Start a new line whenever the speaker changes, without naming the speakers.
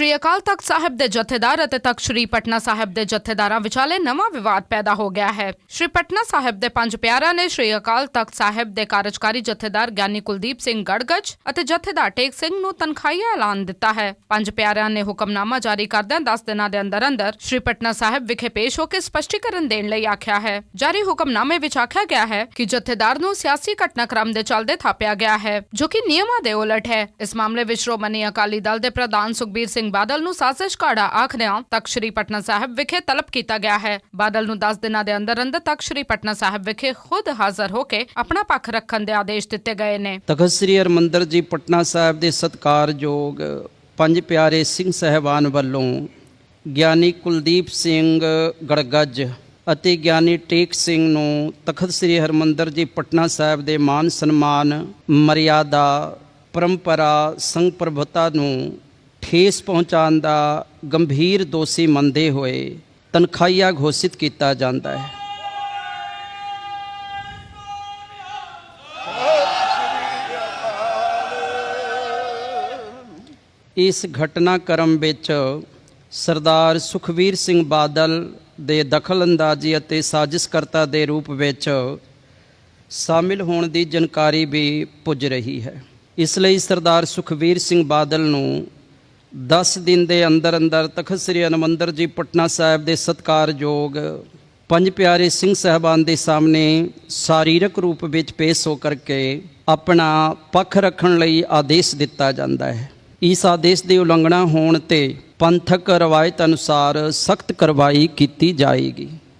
ਸ਼੍ਰੀ ਅਕਾਲ ਤਖਤ ਸਾਹਿਬ ਦੇ ਜਥੇਦਾਰ ਅਤੇ ਤਖਤ ਸ਼੍ਰੀ ਪਟਨਾ ਸਾਹਿਬ ਦੇ ਜਥੇਦਾਰਾਂ ਵਿਚਾਲੇ ਨਵਾਂ ਵਿਵਾਦ ਪੈਦਾ ਹੋ ਗਿਆ ਹੈ। ਸ਼੍ਰੀ ਪਟਨਾ ਸਾਹਿਬ ਦੇ ਪੰਜ ਪਿਆਰਿਆਂ ਨੇ ਸ਼੍ਰੀ ਅਕਾਲ ਤਖਤ ਸਾਹਿਬ ਦੇ ਕਾਰਜਕਾਰੀ ਜਥੇਦਾਰ ਗਿਆਨੀ ਕੁਲਦੀਪ ਸਿੰਘ ਗੜਗੜ ਅਤੇ ਜਥੇਦਾਰ ਟੇਕ ਸਿੰਘ ਨੂੰ ਤਨਖਾਹੀਆ ਐਲਾਨ ਦਿੱਤਾ ਹੈ। ਪੰਜ ਪਿਆਰਿਆਂ ਨੇ ਹੁਕਮਨਾਮਾ ਜਾਰੀ ਕਰਦਿਆਂ 10 ਦਿਨਾਂ ਦੇ ਅੰਦਰ ਅੰਦਰ ਸ਼੍ਰੀ ਪਟਨਾ ਸਾਹਿਬ ਵਿਖੇ ਪੇਸ਼ ਹੋ ਕੇ ਸਪਸ਼ਟੀਕਰਨ ਦੇਣ ਲਈ ਆਖਿਆ ਹੈ। ਜਾਰੀ ਹੁਕਮਨਾਮੇ ਵਿੱਚ ਆਖਿਆ ਗਿਆ ਹੈ ਕਿ ਜਥੇਦਾਰ ਨੂੰ ਸਿਆਸੀ ਘਟਨਾਕ੍ਰਮ ਦੇ ਚੱਲਦੇ ਥਾਪਿਆ ਗਿਆ ਹੈ, ਜੋ ਕਿ ਨਿਯਮਾਂ ਦੇ ਉਲਟ ਹੈ। ਇਸ ਮਾਮਲੇ ਵਿੱਚ ਸ਼੍ਰੋਮਣੀ ਅਕਾਲੀ ਦਲ ਦੇ ਪ੍ਰਧਾਨ ਸੁਖਬੀਰ ਸਿੰਘ ਬਾਦਲ ਨੂੰ ਸਾਜ਼ਿਸ਼ ਘਾੜਾ ਆਖਦਿਆਂ ਤੱਕ ਸ਼੍ਰੀ ਪਟਨਾ ਸਾਹਿਬ ਵਿਖੇ ਤਲਬ ਕੀਤਾ ਗਿਆ ਹੈ। ਬਾਦਲ ਨੂੰ 10 ਦਿਨਾਂ ਦੇ ਅੰਦਰ ਅੰਦਰ ਤਖਤ ਸ਼੍ਰੀ ਪਟਨਾ ਸਾਹਿਬ ਵਿਖੇ ਖੁਦ ਹਾਜ਼ਰ ਹੋ ਕੇ ਆਪਣਾ ਪੱਖ ਰੱਖਣ ਦੇ ਆਦੇਸ਼ ਦਿੱਤੇ ਗਏ ਨੇ।
ਤਖਤ ਸ੍ਰੀ ਹਰਿਮੰਦਰ ਜੀ ਪਟਨਾ ਸਾਹਿਬ ਦੇ ਸਤਕਾਰਯੋਗ ਪੰਜ ਪਿਆਰੇ ਸਿੰਘ ਸਹਿਬਾਨ ਵੱਲੋਂ ਗਿਆਨੀ ਕੁਲਦੀਪ ਸਿੰਘ ਗੜਗੱਜ ਅਤੇ ਗਿਆਨੀ ਟੇਕ ਸਿੰਘ ਨੂੰ ਤਖਤ ਸ੍ਰੀ ਹਰਿਮੰਦਰ ਜੀ ਪਟਨਾ ਸਾਹਿਬ ਦੇ ਮਾਨ ਸਨਮਾਨ, ਮਰਿਆਦਾ, ਪਰੰਪਰਾ, ਸੰਗ ਪ੍ਰਭੁਤਾ ਨੂੰ ਖੇਸ ਪਹੁੰਚਾਉਣ ਦਾ ਗੰਭੀਰ ਦੋਸ਼ੀ ਮੰਨਦੇ ਹੋਏ ਤਨਖਾਹੀਆ ਘੋਸ਼ਿਤ ਕੀਤਾ ਜਾਂਦਾ ਹੈ। ਇਸ ਘਟਨਾਕ੍ਰਮ ਵਿੱਚ ਸਰਦਾਰ ਸੁਖਵੀਰ ਸਿੰਘ ਬਾਦਲ ਦੇ ਦਖਲਅੰਦਾਜ਼ੀ ਅਤੇ ਸਾਜ਼ਿਸ਼ਕਰਤਾ ਦੇ ਰੂਪ ਵਿੱਚ ਸ਼ਾਮਿਲ ਹੋਣ ਦੀ ਜਾਣਕਾਰੀ ਵੀ ਪੁੱਜ ਰਹੀ ਹੈ। ਇਸ ਲਈ ਸਰਦਾਰ ਸੁਖਵੀਰ ਸਿੰਘ ਬਾਦਲ ਨੂੰ 10 ਦਿਨ ਦੇ ਅੰਦਰ ਅੰਦਰ ਤਖਤ ਸ੍ਰੀ ਹਰਿਮੰਦਰ ਜੀ ਪਟਨਾ ਸਾਹਿਬ ਦੇ ਸਤਕਾਰਯੋਗ ਪੰਜ ਪਿਆਰੇ ਸਿੰਘ ਸਹਿਬਾਨ ਦੇ ਸਾਹਮਣੇ ਸਰੀਰਕ ਰੂਪ ਵਿੱਚ ਪੇਸ਼ ਹੋ ਕਰਕੇ ਆਪਣਾ ਪੱਖ ਰੱਖਣ ਲਈ ਆਦੇਸ਼ ਦਿੱਤਾ ਜਾਂਦਾ ਹੈ। ਇਸ ਆਦੇਸ਼ ਦੀ ਉਲੰਘਣਾ ਹੋਣ ਤੇ ਪੰਥਕ ਰਵਾਇਤ ਅਨੁਸਾਰ ਸਖਤ ਕਾਰਵਾਈ ਕੀਤੀ ਜਾਏਗੀ।